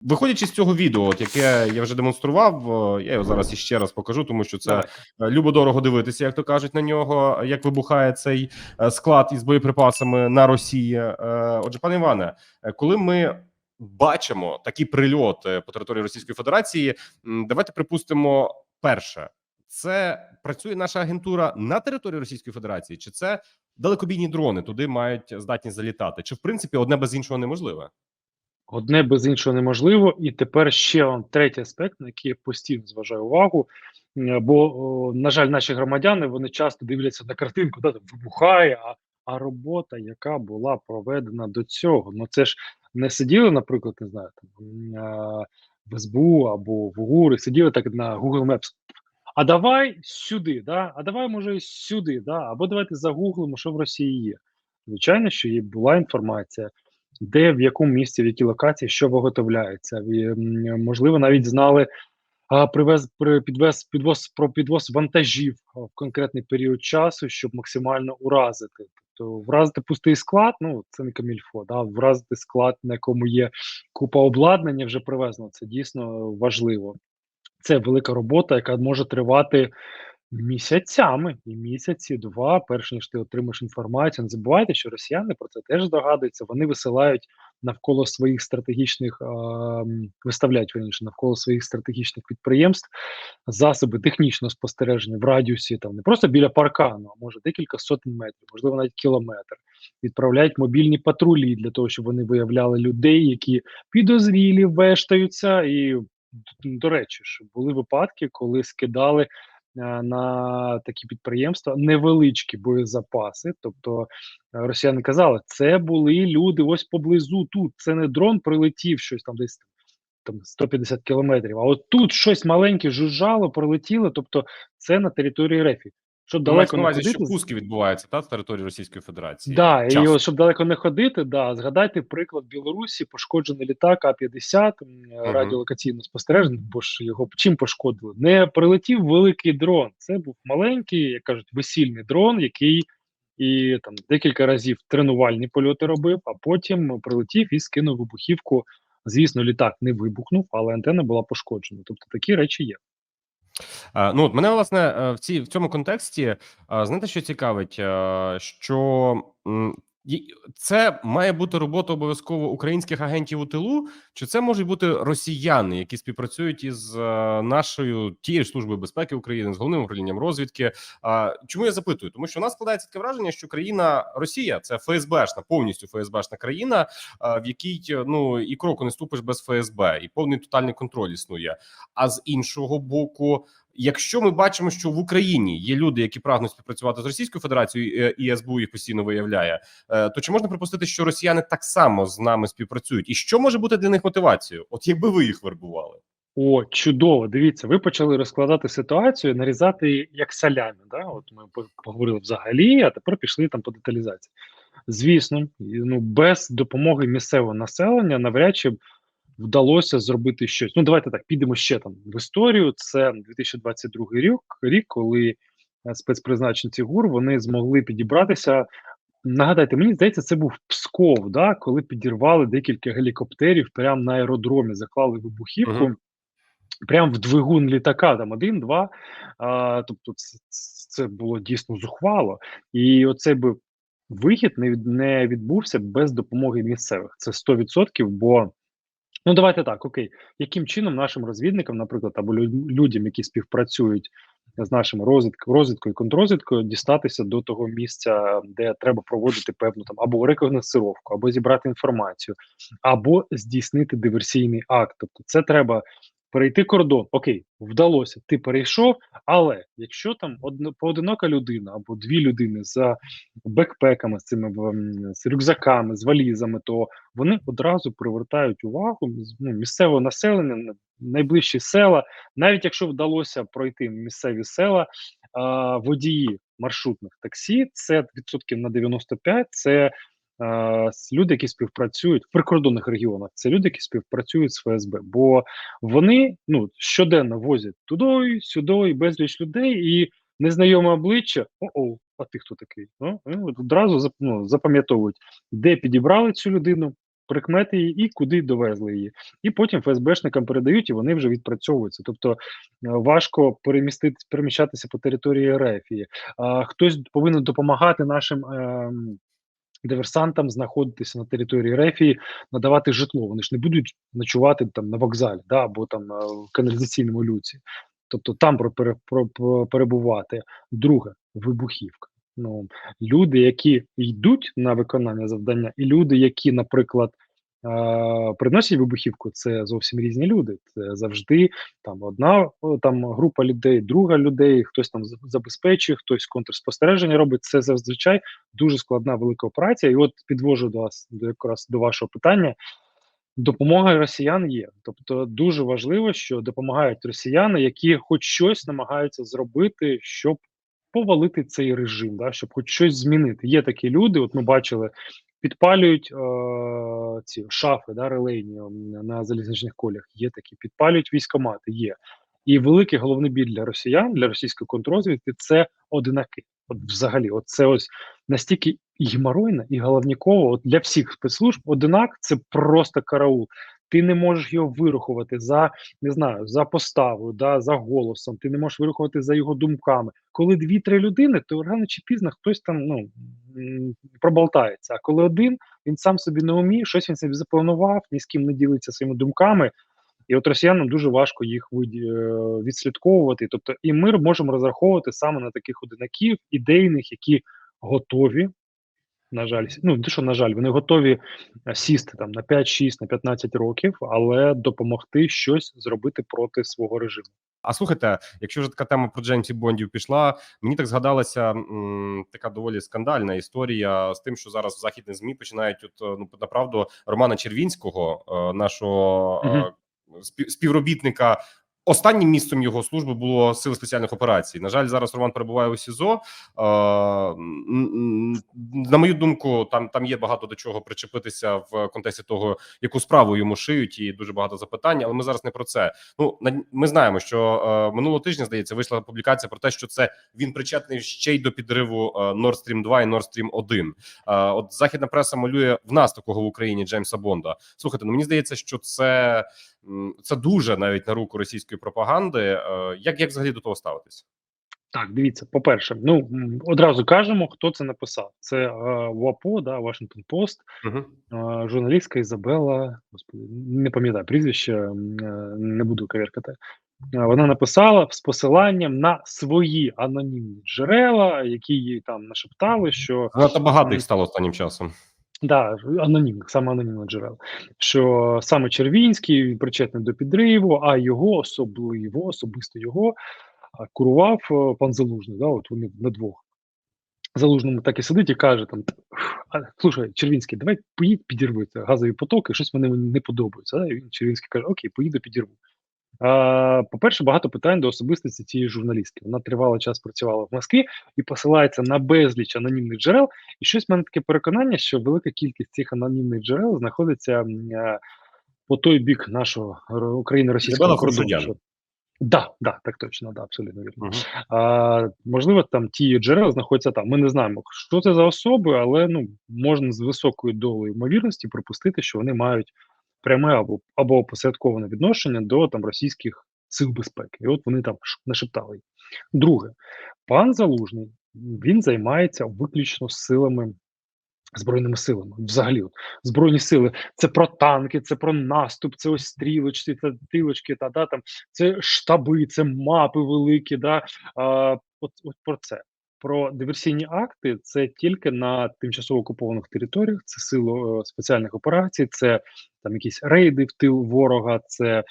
Виходячи з цього відео, от яке я вже демонстрував, я його зараз іще раз покажу, тому що це е, любо-дорого дивитися, як то кажуть на нього, як вибухає цей е, склад із боєприпасами на Росії. Е, Отже, пане Іване, коли ми бачимо такі прильоти по території Російської Федерації, давайте припустимо, перше, це працює наша агентура на території Російської Федерації, чи це далекобійні дрони туди мають здатність залітати? Чи в принципі одне без іншого неможливе? Одне без іншого неможливо, і тепер ще он, третій аспект, на який я постійно зважаю увагу. Бо, на жаль, наші громадяни вони часто дивляться на картинку, да, вибухає, а, а робота, яка була проведена до цього. Ну це ж не сиділи, наприклад, не знаю, там в СБУ або в УГУРі, сиділи так на Google Maps. А давай сюди, да? а давай, може, сюди, да? або давайте загуглимо, що в Росії є. Звичайно, що є була інформація, де в якому місці, в якій локації, що виготовляється. І, можливо, навіть знали привез при підвез підвоз про підвоз вантажів в конкретний період часу, щоб максимально уразити. Тобто вразити пустий склад, ну це не камільфо, да, вразити склад, на якому є купа обладнання, вже привезено. Це дійсно важливо. Це велика робота, яка може тривати місяцями і місяці, два, перш ніж ти отримаєш інформацію. Не забувайте, що росіяни про це теж здогадуються. Вони висилають навколо своїх стратегічних а, виставляють верніше навколо своїх стратегічних підприємств засоби технічного спостереження в радіусі там не просто біля паркану, а може декілька сотень метрів, можливо, навіть кілометр. Відправляють мобільні патрулі для того, щоб вони виявляли людей, які підозрілі, вештаються. І до речі, ж були випадки, коли скидали на такі підприємства невеличкі боєзапаси. Тобто е, росіяни казали, це були люди ось поблизу тут. Це не дрон прилетів щось там десь там 150 кілометрів. А от тут щось маленьке жужжало, пролетіло. Тобто, це на території РЕФІ. Щоб Далеко далеко не увазі, що пуски відбуваються та з території Російської Федерації. Да, і от, щоб далеко не ходити, да, згадайте приклад Білорусі, пошкоджений літак А-50, м, радіолокаційне спостереження, бо ж його чим пошкодили? Не прилетів великий дрон. Це був маленький, як кажуть, весільний дрон, який і там декілька разів тренувальні польоти робив, а потім прилетів і скинув вибухівку. Звісно, літак не вибухнув, але антенна була пошкоджена. Тобто такі речі є. А, Ну от мене власне е, в цій в цьому контексті знаєте, що цікавить, Е, що це має бути робота обов'язково українських агентів у тилу, чи це можуть бути росіяни, які співпрацюють із е, нашою тією ж службою безпеки України з головним управлінням розвідки? Чому я запитую? Тому що у нас складається таке враження, що країна Росія це ФСБшна, повністю ФСБшна країна, в якій ну і кроку не ступиш без ФСБ, і повний тотальний контроль існує. А з іншого боку, якщо ми бачимо, що в Україні є люди, які прагнуть співпрацювати з Російською Федерацією, е, і СБУ їх постійно виявляє, е, то чи можна припустити, що росіяни так само з нами співпрацюють? І що може бути для них мотивацією? От якби ви їх вербували? О, чудово! Дивіться, ви почали розкладати ситуацію, нарізати як салями. Да? От ми поговорили взагалі, а тепер пішли там по деталізації. Звісно, ну без допомоги місцевого населення навряд чи вдалося зробити щось. Ну, давайте так, підемо ще там в історію. Це 2022 рік, рік, коли е, спецпризначенці ГУР вони змогли підібратися. Нагадайте, мені здається, це був Псков, да, коли підірвали декілька гелікоптерів прямо на аеродромі, заклали вибухівку. Мгм. Прямо в двигун літака, там один, два. А, тобто, це, це було дійсно зухвало. І оцей би вихід не, від, не відбувся без допомоги місцевих. Це 100%, бо ну давайте так, окей, яким чином нашим розвідникам, наприклад, або лю- людям, які співпрацюють з нашим розвідкою, розвідкою і контррозвідкою, дістатися до того місця, де треба проводити певну там або рекогносцировку, або зібрати інформацію, або здійснити диверсійний акт. Тобто, це треба перейти кордон. Окей, вдалося, ти перейшов, але якщо там одно, поодинока людина або дві людини за бекпеками, з цими з рюкзаками, з валізами, то вони одразу привертають увагу ну, місцевого населення, на найближчі села. Навіть якщо вдалося пройти місцеві села, водії маршрутних таксі, це відсотків на 95, це люди, які співпрацюють в прикордонних регіонах. Це люди, які співпрацюють з ФСБ, бо вони ну щоденно возять туди, сюди, безліч людей, і незнайоме обличчя. О-о, а ти хто такий? Ну, одразу ну, запам'ятовують, де підібрали цю людину, прикмети її і куди довезли її. І потім ФСБшникам передають, і вони вже відпрацьовуються. Тобто е, важко перемістити переміщатися по території РФ. І, а, хтось повинен допомагати нашим. ем, Диверсантам знаходитися на території Рефії, надавати житло. Вони ж не будуть ночувати там на вокзалі, да, або там е, в каналізаційному люці. Тобто там про, пере- про, про перебувати. Друге вибухівка. Ну люди, які йдуть на виконання завдання, і люди, які, наприклад, приносять вибухівку, це зовсім різні люди. Це завжди там одна там група людей, друга людей, хтось там забезпечує, хтось контрспостереження робить. Це зазвичай дуже складна велика операція. І от підвожу до вас до якраз до вашого питання. Допомога росіян є, тобто дуже важливо, що допомагають росіяни, які хоч щось намагаються зробити, щоб повалити цей режим, да, щоб хоч щось змінити. Є такі люди, от ми бачили, підпалюють е, ці шафи, да, релейні на залізничних колях. Є такі, підпалюють військомати. Є і великий головний біль для росіян, для російської контрозвідки це одинаки. От взагалі, це ось настільки і і головніково. От для всіх спецслужб одинак це просто караул. Ти не можеш його вирахувати за не знаю за поставою, да, за голосом. Ти не можеш вирахувати за його думками. Коли дві-три людини, то рано чи пізно хтось там ну проболтається. А коли один він сам собі не уміє, щось він собі запланував, ні з ким не ділиться своїми думками. І от росіянам дуже важко їх е, відслідковувати. Тобто, і ми можемо розраховувати саме на таких одинаків, ідейних, які готові. На жаль, ну не те, що на жаль, вони готові е, сісти там на 5, 6, на 15 років, але допомогти щось зробити проти свого режиму. А слухайте, якщо вже така тема про Джеймсі Бондів пішла, мені так згадалася м, така доволі скандальна історія з тим, що зараз в західних змі починають от, е, ну направду Романа Червінського, е, нашого спів- співробітника. Останнім місцем його служби було сили спеціальних операцій. На жаль, зараз Роман перебуває у СІЗО. Е, на мою думку, там там є багато до чого причепитися в контексті того, яку справу йому шиють, і дуже багато запитань. Але ми зараз не про це. Ну ми знаємо, що е, минулого тижня здається вийшла публікація про те, що це він причетний ще й до підриву е, Nord Stream 2 і Nord Stream 1. Е, от західна преса малює в нас такого в Україні Джеймса Бонда. Слухайте, ну мені здається, що це, це дуже навіть на руку російської пропаганди. Е, як, як взагалі до того ставитись? Так, дивіться, по-перше, ну одразу кажемо, хто це написав. Це е, ВАПО, да, Washington Post, Угу. журналістка Ізабела, господи, не пам'ятаю прізвище, е, не буду каверкати. Е, Вона написала з посиланням на свої анонімні джерела, які їй там нашептали, що Занадто багато їх стало останнім часом. Да, анонімних, саме анонімних джерел. Що саме Червінський він причетний до підриву, а його особливо, особисто його курував е, пан Залужний. Да, от вони на двох. Залужному так і сидить і каже: там: слушай, Червінський, давай поїдь підірви газові потоки, щось мені не подобається. Да? І він Червінський каже: Окей, поїду підірву. А, по-перше, багато питань до особистості цієї журналістки. Вона тривалий час працювала в Москві і посилається на безліч анонімних джерел. І щось в мене таке переконання, що велика кількість цих анонімних джерел знаходиться е, по той бік нашого України-російського кордону. Да, да, так точно, да, абсолютно вірно. Угу. А, можливо, там ті джерела знаходяться там. Ми не знаємо, що це за особи, але ну можна з високою долею ймовірності припустити, що вони мають пряме або або опосередковане відношення до там російських сил безпеки. І от вони там нашептали. Друге, пан Залужний він займається виключно силами. Збройними силами, взагалі, от, збройні сили це про танки, це про наступ, це ось стрілочці, це стрілочки, та да там це штаби, це мапи великі. Да, а, от, от про це. Про диверсійні акти це тільки на тимчасово окупованих територіях, це сили е, спеціальних операцій, це там якісь рейди в тил ворога, це е,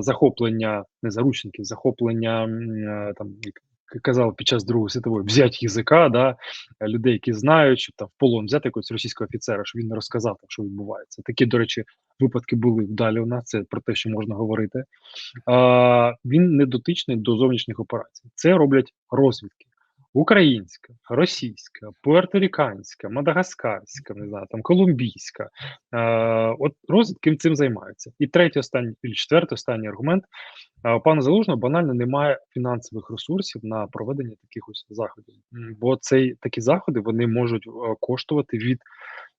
захоплення не заручників, захоплення е, там казав під час Другої світової взять язика, да, людей, які знають, щоб там в полон взяти якогось російського офіцера, щоб він не розказав, там, що відбувається. Такі, до речі, випадки були далі у нас. Це про те, що можна говорити. А, він не дотичний до зовнішніх операцій. Це роблять розвідки. Українська, російська, пуерторіканська, мадагаскарська, не знаю, там колумбійська. Е, от розвідки цим займаються. І третій останній, і четвертий останній аргумент. Е, у пана Залужного банально немає фінансових ресурсів на проведення таких ось заходів. Бо цей такі заходи вони можуть е, коштувати від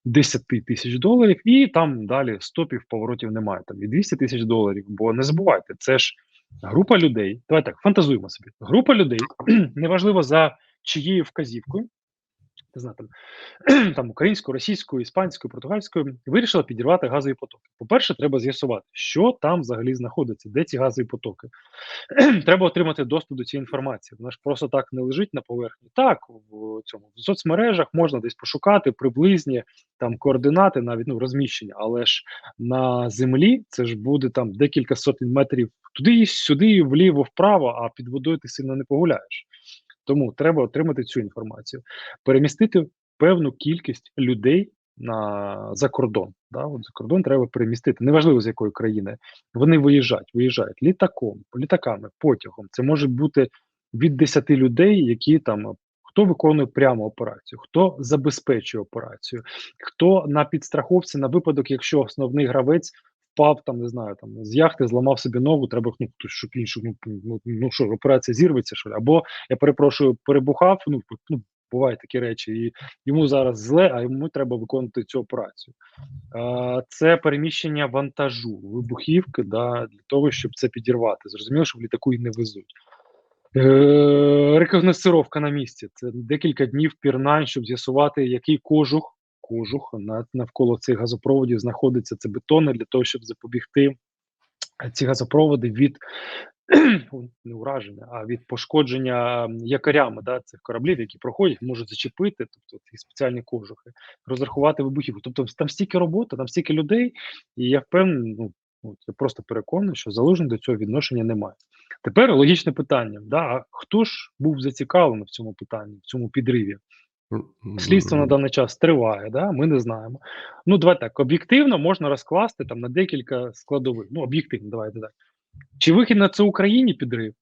10 тисяч доларів, і там далі стопів поворотів немає. Там і 200 тисяч доларів. Бо не забувайте, це ж група людей. Давай так, фантазуємо собі. Група людей, неважливо за чиєю вказівкою, не знаю, там, там українською, російською, іспанською, португальською, вирішила підірвати газові потоки. По-перше, треба з'ясувати, що там взагалі знаходиться, де ці газові потоки. треба отримати доступ до цієї інформації. Вона ж просто так не лежить на поверхні. Так, в цьому в соцмережах можна десь пошукати приблизні там координати, навіть ну розміщення, але ж на землі це ж буде там декілька сотень метрів туди, сюди, вліво, вправо, а під водою ти сильно не погуляєш. Тому треба отримати цю інформацію, перемістити певну кількість людей на за кордон. Да? От за кордон треба перемістити, неважливо з якої країни. Вони виїжджають, виїжджають літаком, літаками, потягом. Це може бути від 10 людей, які там хто виконує прямо операцію, хто забезпечує операцію, хто на підстраховці на випадок, якщо основний гравець. Впав там, не знаю, там з яхти зламав собі ногу, треба ну, щоб іншу, ну, ну, ну що, операція зірветься, що або я перепрошую, перебухав. Ну, ну бувають такі речі, і йому зараз зле, а йому треба виконувати цю операцію. А, Це переміщення вантажу, вибухівки да, для того, щоб це підірвати. Зрозуміло, що в літаку і не везуть. Е, Рекогносцировка на місці. Це декілька днів пірнань, щоб з'ясувати, який кожух кожух навколо цих газопроводів знаходиться це бетони для того, щоб запобігти ці газопроводи від не ураження, а від пошкодження якорями да, цих кораблів, які проходять, можуть зачепити, тобто ці спеціальні кожухи, розрахувати вибухів. Тобто там стільки роботи, там стільки людей, і я впевнений, ну я просто переконаний, що залужний до цього відношення немає. Тепер логічне питання: да, а хто ж був зацікавлений в цьому питанні, в цьому підриві? Слідство на даний час триває, да? ми не знаємо. Ну, давай так, об'єктивно можна розкласти там на декілька складових. Ну, об'єктивно, давайте так. Чи вихід на це Україні підрив?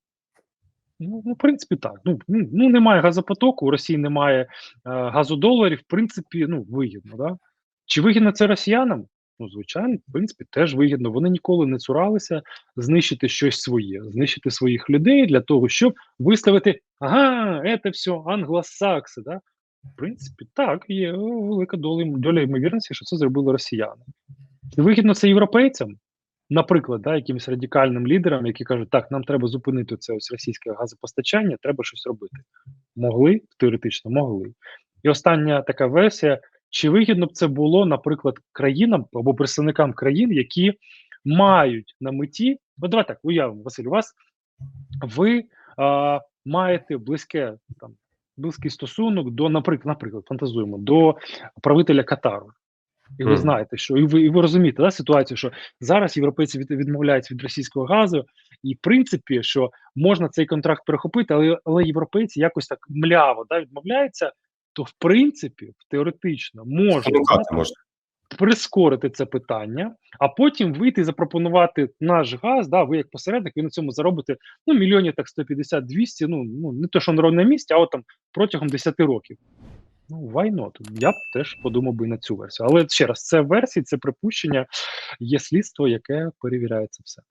Ну, ну, в принципі, так. Ну, ну немає газопотоку, у Росії немає е, газодоларів, в принципі, ну, вигідно, да? Чи вигідно це росіянам? Ну, звичайно, в принципі, теж вигідно. Вони ніколи не цуралися знищити щось своє, знищити своїх людей для того, щоб виставити ага, це все англосакси. Да? В принципі, так, є велика доля, доля ймовірності, що це зробили росіяни. Вигідно це європейцям, наприклад, да, якимось радикальним лідерам, які кажуть, так, нам треба зупинити це ось російське газопостачання, треба щось робити. Могли, теоретично могли. І остання така версія: чи вигідно б це було, наприклад, країнам або представникам країн, які мають на меті, бо давай так, уявимо, Василь, у вас ви а, маєте близьке там близький стосунок до, наприклад, наприклад, фантазуємо до правителя Катару. І ви знаєте, що і ви і ви розумієте да, ситуацію, що зараз європейці від, відмовляються від російського газу, і в принципі, що можна цей контракт перехопити, але але європейці якось так мляво да, відмовляються, то в принципі, теоретично можна, можна прискорити це питання, а потім вийти і запропонувати наш газ. Да, ви як посередник, ви на цьому заробите ну мільйонів так 150-200, Ну ну не то, що на місці, а от там протягом 10 років. Ну, why not? Я б теж подумав би на цю версію. Але ще раз, це версії, це припущення, є слідство, яке перевіряє це все.